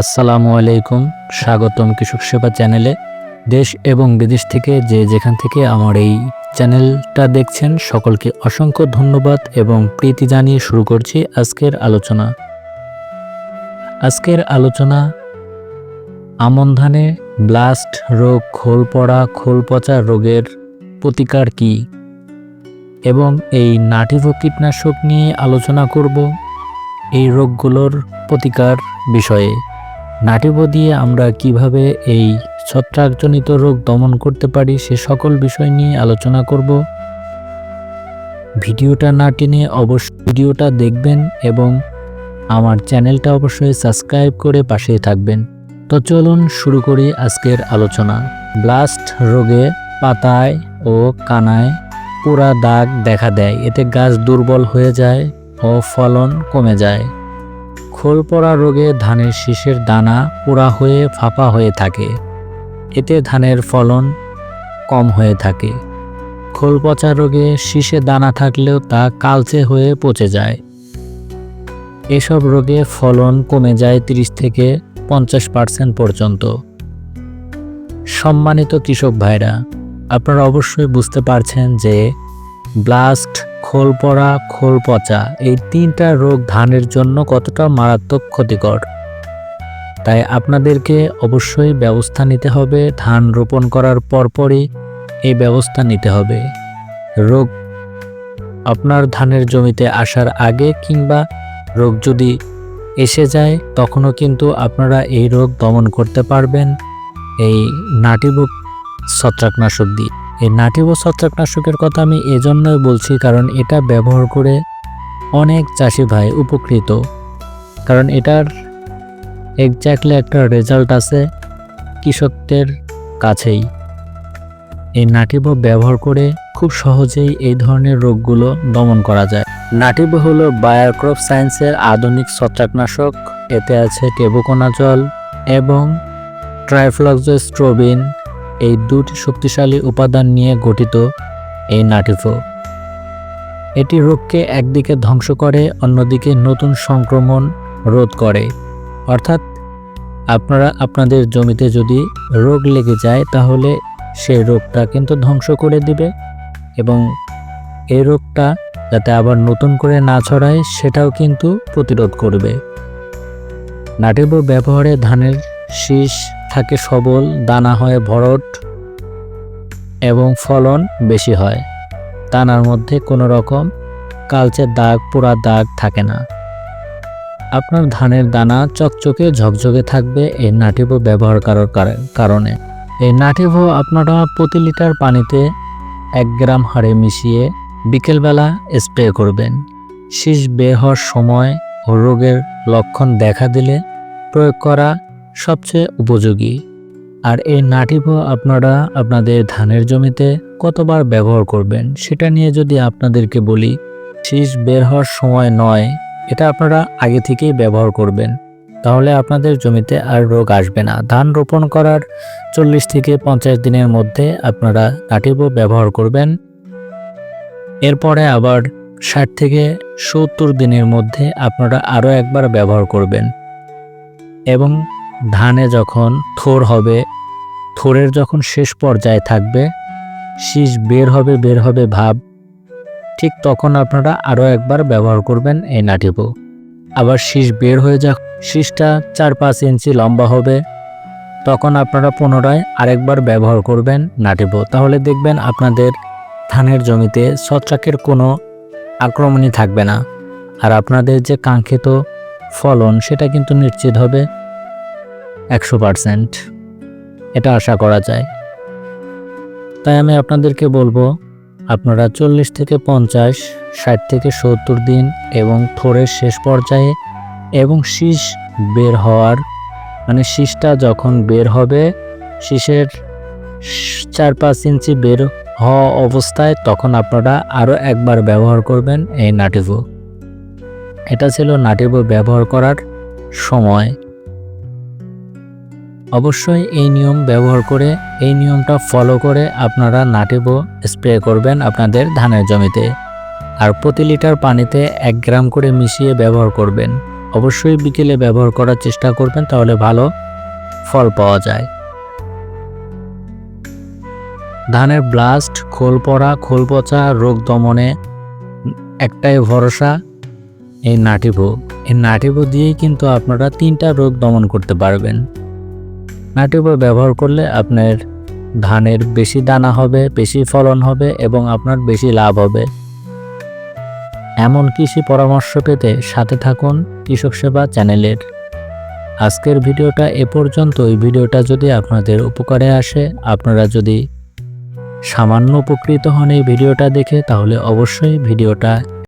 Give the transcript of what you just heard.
আসসালামু আলাইকুম, স্বাগতম কৃষক সেবা চ্যানেলে। দেশ এবং বিদেশ থেকে যে যেখান থেকে আমার এই চ্যানেলটা দেখছেন, সকলকে অসংখ্য ধন্যবাদ এবং প্রীতি জানিয়ে শুরু করছি আজকের আলোচনা। আজকের আলোচনা, আমন ধানে ব্লাস্ট রোগ, খোল পড়া, খোল পচা রোগের প্রতিকার কী? এবং এই নাটিভ কীটনাশক নিয়ে আলোচনা করব এই রোগগুলোর প্রতিকার বিষয়ে। নাটিভ দিয়ে আমরা কীভাবে এই ছত্রাকজনিত রোগ দমন করতে পারি সে সকল বিষয় নিয়ে আলোচনা করব। ভিডিওটা না টেনে অবশ্যই ভিডিওটা দেখবেন এবং আমার চ্যানেলটা অবশ্যই সাবস্ক্রাইব করে পাশে থাকবেন। তো চলুন শুরু করি আজকের আলোচনা। ব্লাস্ট রোগে পাতায় ও কানায় পোড়া দাগ দেখা দেয়। এতে গাছ দুর্বল হয়ে যায় ও ফলন কমে যায়। খোল পড়া রোগে ধানের শীষের দানা পোড়া হয়ে ফাঁপা হয়ে থাকে। এতে ধানের ফলন কম হয়ে থাকে। খোল পচা রোগে শীষে দানা থাকলেও তা কালচে হয়ে পচে যায়। এসব রোগে ফলন কমে যায় 30 থেকে পঞ্চাশ পার্সেন্ট পর্যন্ত। সম্মানিত কৃষক ভাইরা, আপনারা অবশ্যই বুঝতে পারছেন যে ব্লাস্ট খোল পড়া খোল পচা এই তিনটা রোগ ধানের জন্য কতটা মারাত্মক ক্ষতিকর? তাই আপনাদেরকে অবশ্যই ব্যবস্থা নিতে হবে। ধান রোপণ করার পরপরই এই ব্যবস্থা নিতে হবে। রোগ, আপনার ধানের জমিতে আসার আগে কিংবা রোগ যদি এসে যায়, তখনও কিন্তু আপনারা এই রোগ দমন করতে পারবেন। এই নাটিবুক ছত্রাকনাশক দিয়ে। এই নাটিব ছত্রাকনাশকের কথা আমি এজন্যই বলছি কারণ এটা ব্যবহার করে অনেক চাষি ভাই উপকৃত। কারণ এটার এক্স্যাক্টলি একটা রেজাল্ট আছে কৃষকদের কাছেই। এই নাটিব ব্যবহার করে খুব সহজেই এই ধরনের রোগগুলো দমন করা যায়। নাটিব হলো বায়োক্রপ সায়েন্সের আধুনিক ছত্রাকনাশক। এতে আছে টেবুকোনাজল এবং ট্রাইফ্লক্সোস্ট্রোবিন এই দুটি শক্তিশালী উপাদান নিয়ে গঠিত এই নাটিফো এটি রোগকে একদিকে ধ্বংস করে, অন্যদিকে নতুন সংক্রমণ রোধ করে। অর্থাৎ আপনারা আপনাদের জমিতে যদি রোগ লেগে যায়, তাহলে সেই রোগটা কিন্তু ধ্বংস করে দিবে এবং এই রোগটা যাতে আবার নতুন করে না ছড়ায়, সেটাও কিন্তু প্রতিরোধ করবে। নাটিবো ব্যবহারে ধানের শীষ থাকে সবল, দানা হয় ভরট এবং ফলন বেশি হয়। দানার মধ্যে কোনো রকম কালচে দাগ, পোড়া দাগ থাকে না। আপনার ধানের দানা চকচকে ঝকঝকে থাকবে এই নাটিভো ব্যবহার করার কার- কারণে। এই নাটিভো আপনারা প্রতি লিটার পানিতে এক গ্রাম হারে মিশিয়ে বিকেলবেলা স্প্রে করবেন। শীষ বের হওয়ার সময় রোগের লক্ষণ দেখা দিলে প্রয়োগ করা সবচেয়ে উপযোগী। আর এই নাটিভো আপনারা আপনাদের ধানের জমিতে কতবার ব্যবহার করবেন, সেটা নিয়ে যদি আপনাদেরকে বলি, শীষ বের হওয়ার সময় নয়, এটা আপনারা আগে থেকেই ব্যবহার করবেন। তাহলে আপনাদের জমিতে আর রোগ আসবে না। ধান রোপণ করার চল্লিশ থেকে পঞ্চাশ দিনের মধ্যে আপনারা নাটিভো ব্যবহার করবেন। এরপরে আবার ষাট থেকে সত্তর দিনের মধ্যে আপনারা আরও একবার ব্যবহার করবেন। এবং ধানে যখন থোর হবে, থোরের যখন শেষ পর্যায়ে থাকবে, শীষ বের হবে বের হবে ভাব, ঠিক তখন আপনারা আরও একবার ব্যবহার করবেন এই নাটিপো আবার শীষ বের হয়ে যা শীষটা চার পাঁচ ইঞ্চি লম্বা হবে, তখন আপনারা পুনরায় আরেকবার ব্যবহার করবেন নাটিপো তাহলে দেখবেন আপনাদের ধানের জমিতে ছত্রাকের কোনো আক্রমণই থাকবে না। আর আপনাদের যে কাঙ্ক্ষিত ফলন, সেটা কিন্তু নিশ্চিত হবে। একশো পারসেন্ট। এটা আশা করা যায়। তাই আমি আপনাদেরকে বলব, আপনারা চল্লিশ থেকে পঞ্চাশ, ষাট থেকে সত্তর দিন এবং থোরের শেষ পর্যায়ে এবং শীষ বের হওয়ার মানে শীষটা যখন বের হবে, শীষের চার পাঁচ ইঞ্চি বের হওয়া অবস্থায় তখন আপনারা আরও একবার ব্যবহার করবেন এই নাটিভো। এটা ছিল নাটিভো ব্যবহার করার সময়। অবশ্যই এই নিয়ম ব্যবহার করে, এই নিয়মটা ফলো করে আপনারা নাটিবো স্প্রে করবেন আপনাদের ধানের জমিতে। আর প্রতি লিটার পানিতে এক গ্রাম করে মিশিয়ে ব্যবহার করবেন। অবশ্যই বিকেলে ব্যবহার করার চেষ্টা করবেন, তাহলে ভালো ফল পাওয়া যায়। ধানের ব্লাস্ট খোল পড়া, খোল পচা, রোগ দমনে একটাই ভরসা, এই নাটিভো এই নাটিভো দিয়েই কিন্তু আপনারা তিনটা রোগ দমন করতে পারবেন। নাটিভো ব্যবহার করলে আপনার ধানের বেশি দানা হবে, বেশি ফলন হবে এবং আপনার বেশি লাভ হবে। এমন কৃষি পরামর্শ পেতে সাথে থাকুন কৃষক সেবা চ্যানেলের। আজকের ভিডিওটা এ পর্যন্ত এই ভিডিওটা যদি আপনাদের উপকারে আসে, আপনারা যদি সামান্য উপকৃত হন এই ভিডিওটা দেখে, তাহলে অবশ্যই ভিডিওটা